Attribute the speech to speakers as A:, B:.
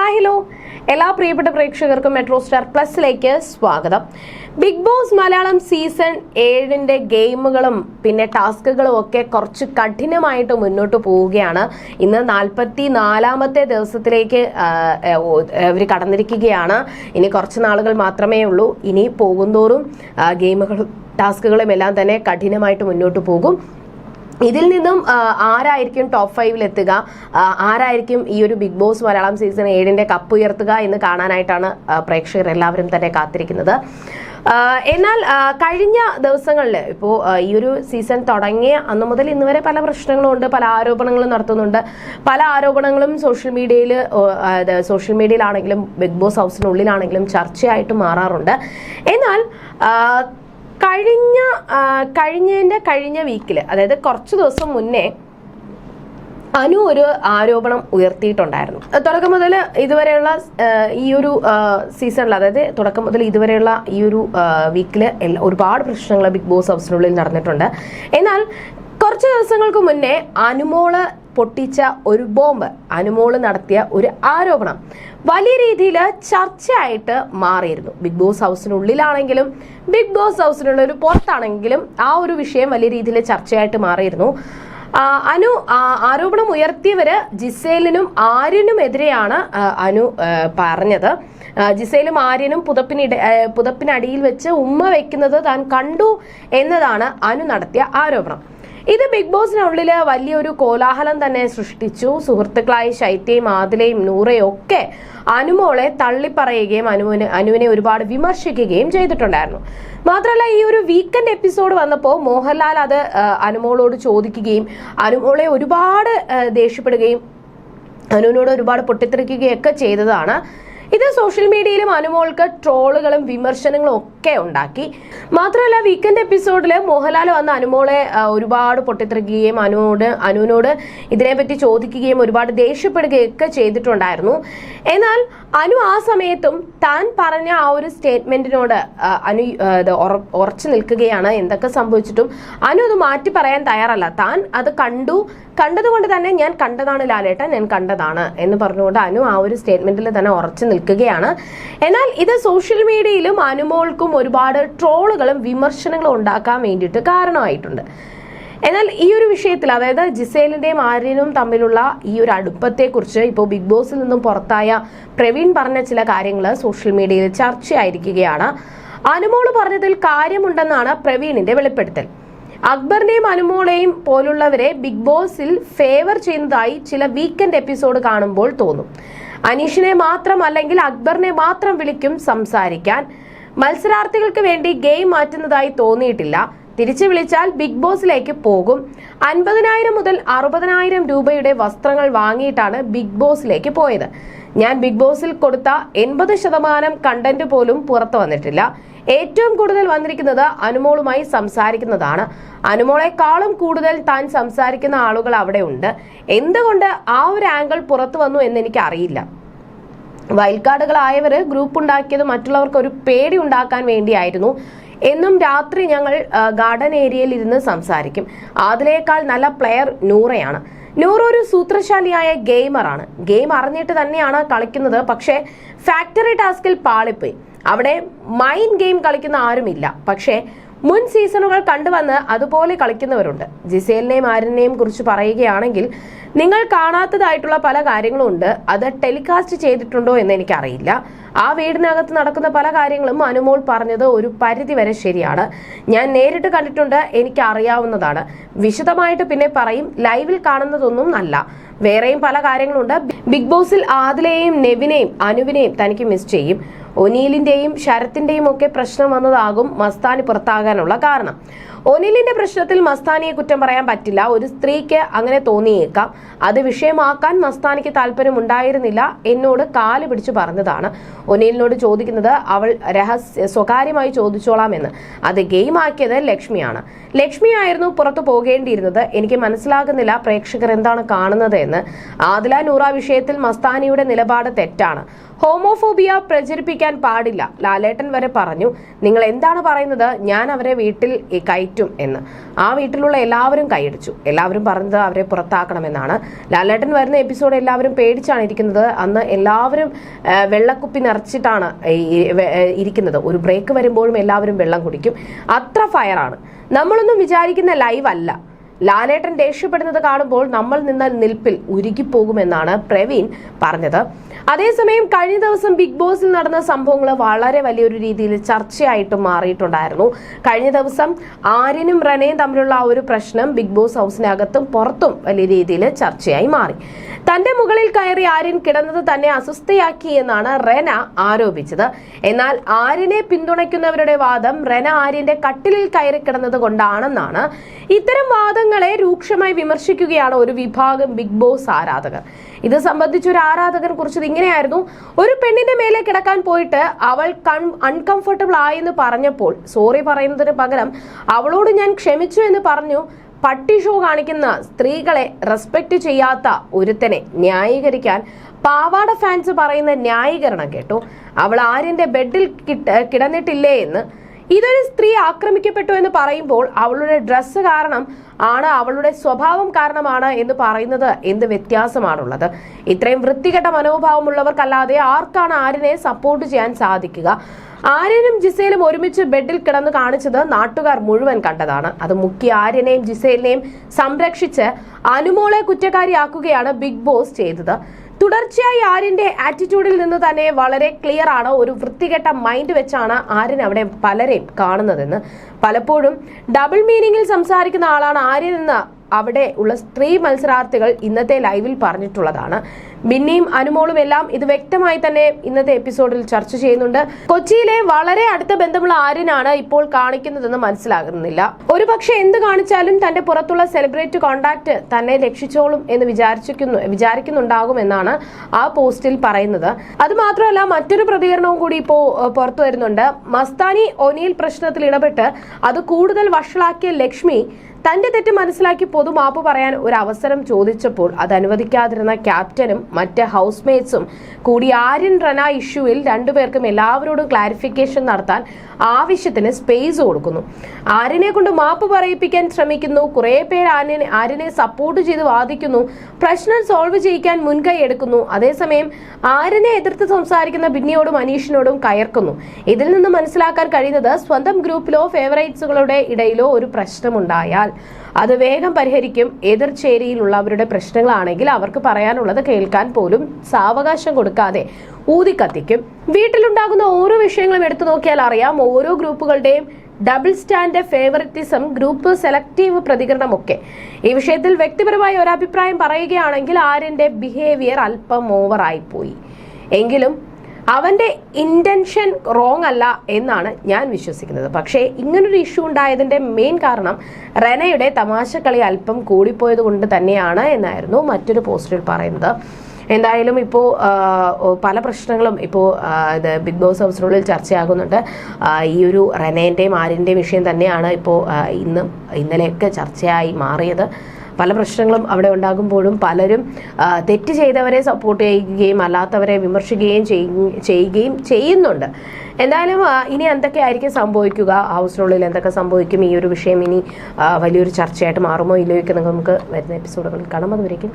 A: Hi hello എല്ലാ പ്രിയപ്പെട്ട പ്രേക്ഷകർക്കും മെട്രോ സ്റ്റാർ പ്ലസിലേക്ക് സ്വാഗതം. ബിഗ് ബോസ് മലയാളം സീസൺ ഏഴിന്റെ ഗെയിമുകളും പിന്നെ ടാസ്കുകളും ഒക്കെ കുറച്ച് കഠിനമായിട്ട് മുന്നോട്ട് പോവുകയാണ്. ഇന്ന് നാൽപ്പത്തി നാലാമത്തെ ദിവസത്തിലേക്ക് അവർ കടന്നിരിക്കുകയാണ്. ഇനി കുറച്ച് നാളുകൾ മാത്രമേ ഉള്ളൂ. ഇനി പോകുന്തോറും ഗെയിമുകളും ടാസ്കുകളും എല്ലാം തന്നെ കഠിനമായിട്ട് മുന്നോട്ട് പോകും. ഇതിൽ നിന്നും ആരായിരിക്കും ടോപ്പ് ഫൈവിൽ എത്തുക? ആരായിരിക്കും ഈ ഒരു ബിഗ് ബോസ് മലയാളം സീസൺ ഏഴിന്റെ കപ്പ് ഉയർത്തുക എന്ന് കാണാനായിട്ടാണ് പ്രേക്ഷകർ എല്ലാവരും തന്നെ കാത്തിരിക്കുന്നത്. എന്നാൽ കഴിഞ്ഞ ദിവസങ്ങളിൽ ഇപ്പോൾ ഈ ഒരു സീസൺ തുടങ്ങിയ അന്ന് മുതൽ ഇന്ന് വരെ പല പ്രശ്നങ്ങളും ഉണ്ട് പല ആരോപണങ്ങളും നടത്തുന്നുണ്ട്. പല ആരോപണങ്ങളും സോഷ്യൽ മീഡിയയിൽ സോഷ്യൽ മീഡിയയിലാണെങ്കിലും ബിഗ് ബോസ് ഹൗസിനുള്ളിലാണെങ്കിലും ചർച്ചയായിട്ട് മാറാറുണ്ട്. എന്നാൽ കഴിഞ്ഞ കഴിഞ്ഞതിന്റെ കഴിഞ്ഞ വീക്കിൽ അതായത് കുറച്ച് ദിവസം മുന്നേ അനു ഒരു ആരോപണം ഉയർത്തിയിട്ടുണ്ടായിരുന്നു. തുടക്കം മുതൽ ഇതുവരെയുള്ള ഈ ഒരു സീസണിൽ അതായത് തുടക്കം മുതൽ ഇതുവരെയുള്ള ഈ ഒരു വീക്കിൽ ഒരുപാട് പ്രശ്നങ്ങൾ ബിഗ് ബോസ് ഹൗസിനുള്ളിൽ നടന്നിട്ടുണ്ട്. എന്നാൽ കുറച്ച് ദിവസങ്ങൾക്ക് മുന്നേ അനുമോൾ പൊട്ടിച്ച ഒരു ബോംബ്. അനുമോൾ നടത്തിയ ഒരു ആരോപണം വലിയ രീതിയിൽ ചർച്ചയായിട്ട് മാറിയിരുന്നു. ബിഗ് ബോസ് ഹൗസിനുള്ളിലാണെങ്കിലും ബിഗ് ബോസ് ഹൗസിനുള്ള ഒരു പുറത്താണെങ്കിലും ആ ഒരു വിഷയം വലിയ രീതിയിൽ ചർച്ചയായിട്ട് മാറിയിരുന്നു. അനു ആരോപണം ഉയർത്തിയവര് ജിസേലിനും ആര്യനും എതിരെയാണ് അനു പറഞ്ഞത്. ജിസേലും ആര്യനും പുതപ്പിനിട പുതപ്പിനടിയിൽ വെച്ച് ഉമ്മ വെക്കുന്നത് താൻ കണ്ടു എന്നതാണ് അനു നടത്തിയ ആരോപണം. ഇത് ബിഗ് ബോസിനുള്ളിൽ വലിയൊരു കോലാഹലം തന്നെ സൃഷ്ടിച്ചു. സുഹൃത്തുക്കളായ ശൈത്യയും ആദിലയും നൂറയും ഒക്കെ അനുമോളെ തള്ളിപ്പറയുകയും അനുവിനെ അനുവിനെ ഒരുപാട് വിമർശിക്കുകയും ചെയ്തിട്ടുണ്ടായിരുന്നു. മാത്രമല്ല ഈ ഒരു വീക്കെൻഡ് എപ്പിസോഡ് വന്നപ്പോൾ മോഹൻലാൽ അത് അനുമോളോട് ചോദിക്കുകയും അനുമോളെ ഒരുപാട് ദേഷ്യപ്പെടുകയും അനുവിനോട് ഒരുപാട് പൊട്ടിത്തെറിക്കുകയൊക്കെ ചെയ്തതാണ്. ഇത് സോഷ്യൽ മീഡിയയിലും അനുമോൾക്ക് ട്രോളുകളും വിമർശനങ്ങളും ഒക്കെ ഉണ്ടാക്കി. മാത്രമല്ല വീക്കെൻഡ് എപ്പിസോഡിൽ മോഹൻലാൽ വന്ന് അനുമോളെ ഒരുപാട് പൊട്ടിത്തെറിക്കുകയും അനുവോട് അനുവിനോട് ഇതിനെപ്പറ്റി ചോദിക്കുകയും ഒരുപാട് ദേഷ്യപ്പെടുകയൊക്കെ ചെയ്തിട്ടുണ്ടായിരുന്നു. എന്നാൽ അനു ആ സമയത്തും താൻ പറഞ്ഞ ആ ഒരു സ്റ്റേറ്റ്മെന്റിനോട് അനു ഉറച്ചു നിൽക്കുകയാണ്. എന്തൊക്കെ സംഭവിച്ചിട്ടും അനു അത് മാറ്റി പറയാൻ തയ്യാറല്ല. താൻ അത് കണ്ടു. കണ്ടതുകൊണ്ട് തന്നെ ഞാൻ കണ്ടതാണ് ലാലേട്ടൻ ഞാൻ കണ്ടതാണ് എന്ന് പറഞ്ഞുകൊണ്ട് അനു ആ ഒരു സ്റ്റേറ്റ്മെന്റിൽ തന്നെ ഉറച്ചു നിൽക്കുകയാണ്. എന്നാൽ ഇത് സോഷ്യൽ മീഡിയയിലും അനുമോൾക്കും ഒരുപാട് ട്രോളുകളും വിമർശനങ്ങളും ഉണ്ടാക്കാൻ വേണ്ടിയിട്ട് കാരണമായിട്ടുണ്ട്. എന്നാൽ ഈ ഒരു വിഷയത്തിൽ അതായത് ജിസേലിന്റെയും ആര്യനും തമ്മിലുള്ള ഈ ഒരു അടുപ്പത്തെക്കുറിച്ച് ഇപ്പോൾ ബിഗ് ബോസിൽ നിന്നും പുറത്തായ പ്രവീൺ പറഞ്ഞ ചില കാര്യങ്ങൾ സോഷ്യൽ മീഡിയയിൽ ചർച്ചയായിരിക്കുകയാണ്. അനുമോൾ പറഞ്ഞതിൽ കാര്യമുണ്ടെന്നാണ് പ്രവീണിന്റെ വെളിപ്പെടുത്തൽ. അക്ബറിനെയും അനുമോളെയും പോലുള്ളവരെ ബിഗ് ബോസിൽ ഫേവർ ചെയ്യുന്നതായി ചില വീക്കെൻഡ് എപ്പിസോഡ് കാണുമ്പോൾ തോന്നും. അനീഷിനെ മാത്രം അല്ലെങ്കിൽ അക്ബറിനെ മാത്രം വിളിക്കും സംസാരിക്കാൻ. മത്സരാർത്ഥികൾക്ക് വേണ്ടി ഗെയിം മാറ്റുന്നതായി തോന്നിയിട്ടില്ല. തിരിച്ചു വിളിച്ചാൽ ബിഗ് ബോസിലേക്ക് പോകും. അൻപതിനായിരം മുതൽ അറുപതിനായിരം രൂപയുടെ വസ്ത്രങ്ങൾ വാങ്ങിയിട്ടാണ് ബിഗ് ബോസിലേക്ക് പോയത്. ഞാൻ ബിഗ് ബോസിൽ കൊടുത്ത എൺപത് ശതമാനം കണ്ടന്റ് പോലും പുറത്തു വന്നിട്ടില്ല. ഏറ്റവും കൂടുതൽ വന്നിരിക്കുന്നത് അനുമോളുമായി സംസാരിക്കുന്നതാണ്. അനുമോളെക്കാളും കൂടുതൽ താൻ സംസാരിക്കുന്ന ആളുകൾ അവിടെ ഉണ്ട്. എന്തുകൊണ്ട് ആ ഒരു ആംഗിൾ പുറത്തു വന്നു എന്ന് എനിക്ക് അറിയില്ല വൈൽഡ് കാർഡുകളായവർ ഗ്രൂപ്പ് ഉണ്ടാക്കിയത് മറ്റുള്ളവർക്ക് ഒരു പേടി ഉണ്ടാക്കാൻ വേണ്ടിയായിരുന്നു. എന്നും രാത്രി ഞങ്ങൾ ഗാർഡൻ ഏരിയയിൽ ഇരുന്ന് സംസാരിക്കും. അതിലേക്കാൾ നല്ല പ്ലെയർ നൂറയാണ്. നൂറ ഒരു സൂത്രശാലിയായ ഗെയിമറാണ് ഗെയിം അറിഞ്ഞിട്ട് തന്നെയാണ് കളിക്കുന്നത്. പക്ഷേ ഫാക്ടറി ടാസ്കിൽ പാളിപ്പോയി. അവിടെ മൈൻഡ് ഗെയിം കളിക്കുന്ന ആരുമില്ല. പക്ഷേ മുൻ സീസണുകൾ കണ്ടുവന്ന് അതുപോലെ കളിക്കുന്നവരുണ്ട്. ജിസേലിനെയും ആരനെയും കുറിച്ച് പറയുകയാണെങ്കിൽ നിങ്ങൾ കാണാത്തതായിട്ടുള്ള പല കാര്യങ്ങളും ഉണ്ട് അത് ടെലികാസ്റ്റ് ചെയ്തിട്ടുണ്ടോ എന്ന് എനിക്കറിയില്ല. ആ വീടിനകത്ത് നടക്കുന്ന പല കാര്യങ്ങളും അനുമോൾ പറഞ്ഞത് ഒരു പരിധി വരെ ശരിയാണ്. ഞാൻ നേരിട്ട് കണ്ടിട്ടുണ്ട് എനിക്ക് അറിയാവുന്നതാണ് വിശദമായിട്ട് പിന്നെ പറയും ലൈവിൽ കാണുന്നതൊന്നും അല്ല. വേറെയും പല കാര്യങ്ങളുണ്ട്. ബിഗ് ബോസിൽ ആദിലെയും നെവിനെയും അനുവിനെയും തനിക്ക് മിസ് ചെയ്യും. ഒനീലിന്റെയും ശരത്തിന്റെയും ഒക്കെ പ്രശ്നം വന്നതാകും മസ്താനി പുറത്താകാനുള്ള കാരണം. ഒനീലിന്റെ പ്രശ്നത്തിൽ മസ്താനിയെ കുറ്റം പറയാൻ പറ്റില്ല. ഒരു സ്ത്രീക്ക് അങ്ങനെ തോന്നിയേക്കാം. അത് വിഷയമാക്കാൻ മസ്താനിക്ക് താല്പര്യം ഉണ്ടായിരുന്നില്ല. എന്നോട് കാൽ പിടിച്ചു പറഞ്ഞതാണ്. ഒനിലിനോട് ചോദിക്കുന്നത് അവൾ രഹസ്യ സ്വകാര്യമായി ചോദിച്ചോളാമെന്ന്. അത് ഗെയിം ആക്കിയത് ലക്ഷ്മിയാണ്. ലക്ഷ്മിയായിരുന്നു പുറത്തു പോകേണ്ടിയിരുന്നത്. എനിക്ക് മനസ്സിലാകുന്നില്ല പ്രേക്ഷകർ എന്താണ് കാണുന്നത് എന്ന്. ആദില നൂറ വിഷയത്തിൽ മസ്താനിയുടെ നിലപാട് തെറ്റാണ്. ഹോമോഫോബിയ പ്രചരിപ്പിക്കാൻ പാടില്ല. ലാലേട്ടൻ വരെ പറഞ്ഞു നിങ്ങൾ എന്താണ് പറയുന്നത്? ഞാൻ അവരെ വീട്ടിൽ ഈ കയറ്റി എന്ന്. ആ വീട്ടിലുള്ള എല്ലാവരും കൈയടിച്ചു. എല്ലാവരും പറഞ്ഞത് അവരെ പുറത്താക്കണമെന്നാണ്. ലാലേട്ടൻ വരുന്ന എപ്പിസോഡ് എല്ലാവരും പേടിച്ചാണ് ഇരിക്കുന്നത്. അന്ന് എല്ലാവരും വെള്ളക്കുപ്പി നിറച്ചിട്ടാണ് ഇരിക്കുന്നത്. ഒരു ബ്രേക്ക് വരുമ്പോഴും എല്ലാവരും വെള്ളം കുടിക്കും. അത്ര ഫയറാണ് നമ്മളൊന്നും വിചാരിക്കുന്ന ലൈവ് അല്ല. ലാലേട്ടൻ ദേഷ്യപ്പെടുന്നത് കാണുമ്പോൾ നമ്മൾ നിന്ന നിൽപ്പിൽ ഉരുകിപ്പോകുമെന്നാണ് പ്രവീൺ പറഞ്ഞത്. അതേസമയം കഴിഞ്ഞ ദിവസം ബിഗ് ബോസിൽ നടന്ന സംഭവങ്ങൾ വളരെ വലിയൊരു രീതിയിൽ ചർച്ചയായിട്ട് മാറിയിട്ടുണ്ടായിരുന്നു. കഴിഞ്ഞ ദിവസം ആര്യനും റനയും തമ്മിലുള്ള ആ ഒരു പ്രശ്നം ബിഗ് ബോസ് ഹൗസിനകത്തും പുറത്തും വലിയ രീതിയിൽ ചർച്ചയായി മാറി. തന്റെ മുകളിൽ കയറി ആര്യൻ കിടന്നത് തന്നെ അസ്വസ്ഥയാക്കി എന്നാണ് റെന ആരോപിച്ചത്. എന്നാൽ ആര്യനെ പിന്തുണയ്ക്കുന്നവരുടെ വാദം റെന ആര്യന്റെ കട്ടിലിൽ കയറി കിടന്നത് കൊണ്ടാണെന്നാണ്. ഇത്തരം വാദങ്ങളെ രൂക്ഷമായി വിമർശിക്കുകയാണ് ഒരു വിഭാഗം ബിഗ് ബോസ് ആരാധകർ. ഇത് സംബന്ധിച്ച് ഒരു ആരാധകൻ കുറിച്ചത് ഇങ്ങനെയായിരുന്നു. ഒരു പെണ്ണിന്റെ മേലെ കിടക്കാൻ പോയിട്ട് അവൾ അൺകംഫർട്ടബിൾ ആയെന്ന് പറഞ്ഞപ്പോൾ സോറി പറയുന്നതിന് പകരം അവളോട് ഞാൻ ക്ഷമിച്ചു എന്ന് പറഞ്ഞു. പട്ടി ഷോ കാണിക്കുന്ന സ്ത്രീകളെ റെസ്പെക്ട് ചെയ്യാത്ത ഒരുത്തനെ ന്യായീകരിക്കാൻ പാവാട ഫാൻസ് പറയുന്ന ന്യായീകരണം കേട്ടു. അവൾ ആര്യന്റെ ബെഡിൽ കിടന്നിട്ടില്ലേ എന്ന് ഇതൊരു സ്ത്രീ ആക്രമിക്കപ്പെട്ടു എന്ന് പറയുമ്പോൾ അവളുടെ ഡ്രസ്സ് കാരണം ആണ് അവളുടെ സ്വഭാവം കാരണമാണ് എന്ന് പറയുന്നത് എന്ത് വ്യത്യാസമാണുള്ളത്? ഇത്രയും വൃത്തികെട്ട മനോഭാവമുള്ളവർക്കല്ലാതെ ആർക്കാണ് ആരിനെ സപ്പോർട്ട് ചെയ്യാൻ സാധിക്കുക? ആര്യനും ജിസേലും ഒരുമിച്ച് ബെഡിൽ കിടന്ന് കാണിച്ചത് നാട്ടുകാർ മുഴുവൻ കണ്ടതാണ്. അത് മുക്കി ആര്യനെയും ജിസേലിനെയും സംരക്ഷിച്ച് അനുമോളെ കുറ്റക്കാരിയാക്കുകയാണ് ബിഗ് ബോസ് ചെയ്തത്. തുടർച്ചയായി ആര്യന്റെ ആറ്റിറ്റ്യൂഡിൽ നിന്ന് തന്നെ വളരെ ക്ലിയർ ആണ്. ഒരു വൃത്തികെട്ട മൈൻഡ് വെച്ചാണ് ആര്യൻ അവിടെ പലരെയും കാണുന്നതെന്ന്. പലപ്പോഴും ഡബിൾ മീനിങ്ങിൽ സംസാരിക്കുന്ന ആളാണ് ആര്യൻ എന്ന് അവിടെ ഉള്ള സ്ത്രീ മത്സരാർത്ഥികൾ ഇന്നത്തെ ലൈവിൽ പറഞ്ഞിട്ടുള്ളതാണ്. ബിന്നിയും അനുമോളും എല്ലാം ഇത് വ്യക്തമായി തന്നെ ഇന്നത്തെ എപ്പിസോഡിൽ ചർച്ച ചെയ്യുന്നുണ്ട്. കൊച്ചിയിലെ വളരെ അടുത്ത ബന്ധമുള്ള ആര്യനാണ് ഇപ്പോൾ കാണിക്കുന്നതെന്ന് മനസ്സിലാകുന്നില്ല. ഒരു പക്ഷെ എന്ത് കാണിച്ചാലും തന്റെ പുറത്തുള്ള സെലിബ്രേറ്റ് കോണ്ടാക്ട് തന്നെ രക്ഷിച്ചോളും എന്ന് വിചാരിച്ചിരിക്കുന്നു വിചാരിക്കുന്നുണ്ടാകും എന്നാണ് ആ പോസ്റ്റിൽ പറയുന്നത്. അത് മാത്രമല്ല മറ്റൊരു പ്രതികരണവും കൂടി ഇപ്പോ ഏഹ്, പുറത്തു വരുന്നുണ്ട്. മസ്താനി ഒനിയിൽ പ്രശ്നത്തിൽ ഇടപെട്ട് അത് കൂടുതൽ വഷളാക്കിയ ലക്ഷ്മി തന്റെ തെറ്റ് മനസ്സിലാക്കി പൊതുമാപ്പ് പറയാൻ ഒരു അവസരം ചോദിച്ചപ്പോൾ അത് അനുവദിക്കാതിരുന്ന ക്യാപ്റ്റനും മറ്റ് ഹൗസ്മേറ്റ്സും കൂടി ആര്യൻ റന ഇഷ്യൂവിൽ രണ്ടുപേർക്കും എല്ലാവരോടും ക്ലാരിഫിക്കേഷൻ നടത്താൻ ആവശ്യത്തിന് സ്പേസ് കൊടുക്കുന്നു. ആര്യനെ കൊണ്ട് മാപ്പ് പറയിപ്പിക്കാൻ ശ്രമിക്കുന്നു. കുറെ പേർ ആര്യനെ ആര്യനെ സപ്പോർട്ട് ചെയ്ത് വാദിക്കുന്നു. പ്രശ്നം സോൾവ് ചെയ്യിക്കാൻ മുൻകൈ എടുക്കുന്നു. അതേസമയം ആര്യനെ എതിർത്ത് സംസാരിക്കുന്ന ബിന്നിയോടും അനീഷിനോടും കയർക്കുന്നു. ഇതിൽ നിന്ന് മനസ്സിലാക്കാൻ കഴിയുന്നത് സ്വന്തം ഗ്രൂപ്പിലോ ഫേവറേറ്റ്സുകളുടെ ഇടയിലോ ഒരു പ്രശ്നമുണ്ടായാൽ. അത് വേഗം പരിഹരിക്കും. എതിർചേരിയിലുള്ളവരുടെ പ്രശ്നങ്ങളാണെങ്കിൽ അവർക്ക് പറയാനുള്ളത് കേൾക്കാൻ പോലും സാവകാശം കൊടുക്കാതെ ഊതിക്കത്തിക്കും. വീട്ടിലുണ്ടാകുന്ന ഓരോ വിഷയങ്ങളും എടുത്തു നോക്കിയാൽ അറിയാം. ഓരോ ഗ്രൂപ്പുകളുടെയും double stand favouritism group selective പ്രതികരണമൊക്കെ. ഈ വിഷയത്തിൽ വ്യക്തിപരമായ ഒരു അഭിപ്രായം പറയുകയാണെങ്കിൽ ആര്യന്റെ ബിഹേവിയർ അല്പം ഓവറായിപ്പോയി എങ്കിലും അവന്റെ ഇന്റൻഷൻ റോങ് അല്ല എന്നാണ് ഞാൻ വിശ്വസിക്കുന്നത്. പക്ഷേ ഇങ്ങനൊരു ഇഷ്യൂ ഉണ്ടായതിന്റെ മെയിൻ കാരണം റെനയുടെ തമാശക്കളി അല്പം കൂടിപ്പോയത് കൊണ്ട് തന്നെയാണ് എന്നായിരുന്നു മറ്റൊരു പോസ്റ്റിൽ പറയുന്നത്. എന്തായാലും ഇപ്പോൾ പല പ്രശ്നങ്ങളും ഇപ്പോൾ ഇത് ബിഗ് ബോസ് ഹൗസിനുള്ളിൽ ചർച്ചയാകുന്നുണ്ട്. ഈ ഒരു റെനേന്റെയും ആര്യന്റെയും വിഷയം തന്നെയാണ് ഇപ്പോൾ ഇന്നും ഇന്നലെയൊക്കെ ചർച്ചയായി മാറിയത്. പല പ്രശ്നങ്ങളും അവിടെ ഉണ്ടാകുമ്പോഴും പലരും തെറ്റ് ചെയ്തവരെ സപ്പോർട്ട് ചെയ്യുകയും അല്ലാത്തവരെ വിമർശിക്കുകയും ചെയ്യുകയും ചെയ്യുന്നുണ്ട്. എന്തായാലും ഇനി എന്തൊക്കെ ആയിരിക്കും സംഭവിക്കുക? ഹൗസിനുള്ളിൽ എന്തൊക്കെ സംഭവിക്കും? ഈ ഒരു വിഷയം ഇനി വലിയൊരു ചർച്ചയായിട്ട് മാറുമോ ഇല്ലയോ ഒക്കെ നമുക്ക് വരുന്ന എപ്പിസോഡുകളിൽ കാണാം. അതുവരേക്കും